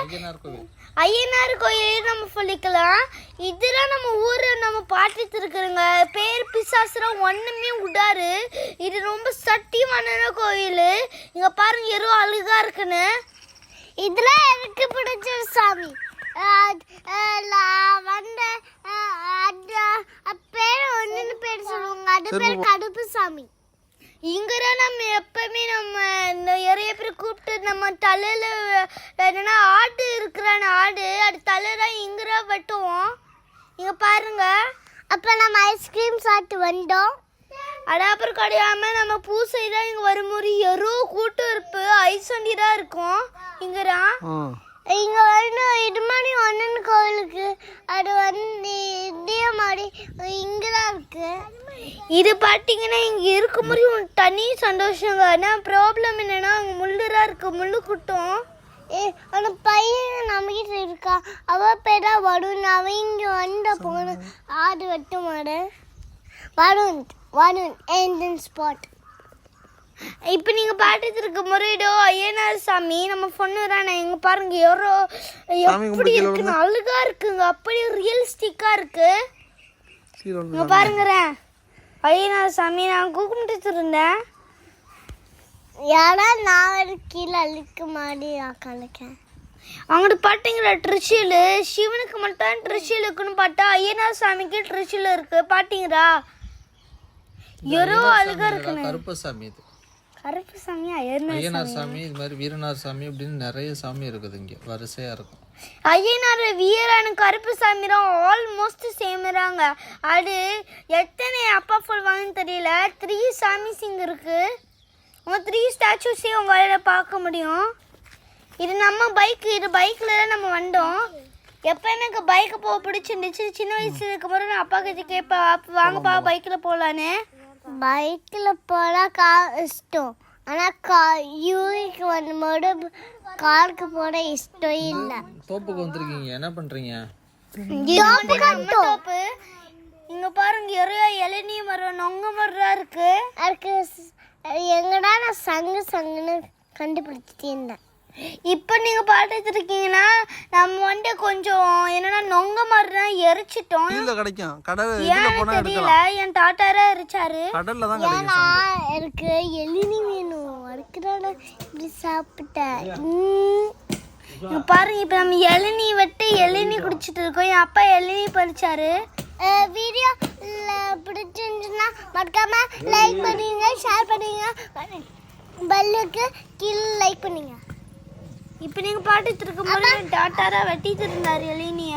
ஐயனார் கோவில் ஐயனார் கோயில் நம்ம சொல்லிக்கலாம். இதெல்லாம் நம்ம ஊரு நம்ம பாட்டுட்டு இருக்கிறோங்க பேர் பிசாசுரம் ஒண்ணுமே விடாரு இது ரொம்ப சட்டியமான கோயில். இங்க பாருங்க எறும் அழுகா இருக்குன்னு. இதெல்லாம் எனக்கு பிடிச்ச சாமி. வந்து பேர் ஒண்ணுன்னு பேர் சொல்லுவாங்க. அது பேர் கடுப்பு சாமி. இங்கே நம்ம எப்பவுமே நம்ம இந்த நிறைய பேர் கூப்பிட்டு நம்ம தலையில் என்னன்னா ஆடு இருக்கிறான ஆடு அது தலையில் இங்கே வெட்டுவோம். இங்கே பாருங்க. அப்போ நம்ம ஐஸ்கிரீம் சாப்பிட்டு வந்தோம். அது அப்புறம் கிடையாமல் நம்ம பூசை தான் இங்கே வரும்போது எரோ கூட்டம் இருப்பு ஐஸ் வண்டி தான் இருக்கும். இங்கதான். இங்க வந்து இது மாதிரி ஒன்னு கோவிலுக்கு அது வந்து இதே மாதிரி இங்கதான் இருக்கு. இது பாத்தீங்கன்னா இங்க இருக்கும்போது முடியும் தனி சந்தோஷங்க. ஆனா ப்ராப்ளம் என்னன்னா அங்க முள்ளுரா இருக்கு. முள்ளு குட்டும். ஏ அந்த பையன் நம்ம இருக்கா? அவ பேரா வருண். அவன் இங்க வந்த போன ஆடு வெட்டு மாடு வருண் வருண் ஏஞ்சன் ஸ்பாட் இப்போ நீங்க பாட்டுட்டு இருக்க முறையிடோ ஐயனார் சாமி நம்ம பொண்ணுறானே எங்க பாருங்க எவ்வளோ எப்படி இருக்குன்னு அழுகா இருக்குங்க. அப்படியே ரியலிஸ்டிக்கா இருக்கு. கீழே வந்து இங்க பாருங்கறேன் ஐயனார் சாமி நான் கும்பிட்டு இருந்தேன் யாரா நான் கீழே அழுக்க மாடி கலக்கேன் அங்கிட்டு பாட்டிங்கிற ட்ரிஷில் சிவனுக்கு மட்டும் ட்ரிஷில் இருக்குன்னு பார்த்தா ஐயனார் சாமிக்கு ட்ரிஷில் இருக்கு. பாட்டிங்களா? எரோ அழுகா இருக்குன்னு. கருப்ப சாமி இது. கருப்பு சாமி. ஐயனார் சாமி இது மாதிரி வீரனார் சாமி அப்படின்னு நிறைய சாமி இருக்குது இங்க. வரிசையா இருக்கும். ஐயனார் வீரன் கருப்பு சாமிரம் ஆல்மோஸ்ட் சேமுறாங்க. அது எத்தனை அப்பா சொல்வாங்கன்னு தெரியல. த்ரீ சாமிஸ் இங்கே இருக்கு. உங்க த்ரீ ஸ்டாச்சூஸே உங்களால் பார்க்க முடியும். இது நம்ம பைக் இது பைக்கில் தான் நம்ம வந்தோம். எப்போ எனக்கு பைக்கு போக பிடிச்சிருந்துச்சு. சின்ன வயசுல இருக்கும்போது நான் அப்பா கிட்ட கேட்பேன் "அப்பா, வாங்கப்பா பைக்கில் போகலான்னு பைக்கில் போனால் கா இஷ்டம். ஆனால் கா யூரிக்கு வரும்போது காருக்கு போட இஷ்டம் இல்லை. தோப்புக்கு வந்திருக்கீங்க. என்ன பண்றீங்க? தோப்பு. இங்க பாருங்க நிறைய இளநீ மரம் நொங்க மரம் இருக்கு. அதுக்கு எங்கடா நான் சங்கு சங்குன்னு கண்டுபிடிச்சிட்டே இருந்தேன். இப்போ நீங்க பாத்துட்டு இருக்கீங்கன்னா நம்ம வந்து கொஞ்சம் என்னன்னா நொங்க மரம் எரிச்சிட்டோம். கீழே கிடைக்கும். கடல் தெரியல என் தாத்தாரா எரிச்சாரு. கடல்ல தான் கிடைக்கும் எளினி வேணும். அதுக்குதான் இப்படி சாப்பிட்டேன் பாருங்க இப்ப நம்ம இளநீ வெட்டு இளநீ குடிச்சிட்டு இருக்கோம். என் அப்பா இளநீ பறிச்சாரு. வீடியோ பிடிச்சிருந்துச்சுன்னா மறக்காம லைக் பண்ணுங்க ஷேர் பண்ணுங்க. பல்லுக்கு கீழே லைக் பண்ணுங்க. இப்போ நீங்க பாட்டுட்டு இருக்கும்போது டாட்டாரா வெட்டிட்டு இருந்தாரு இளநிய.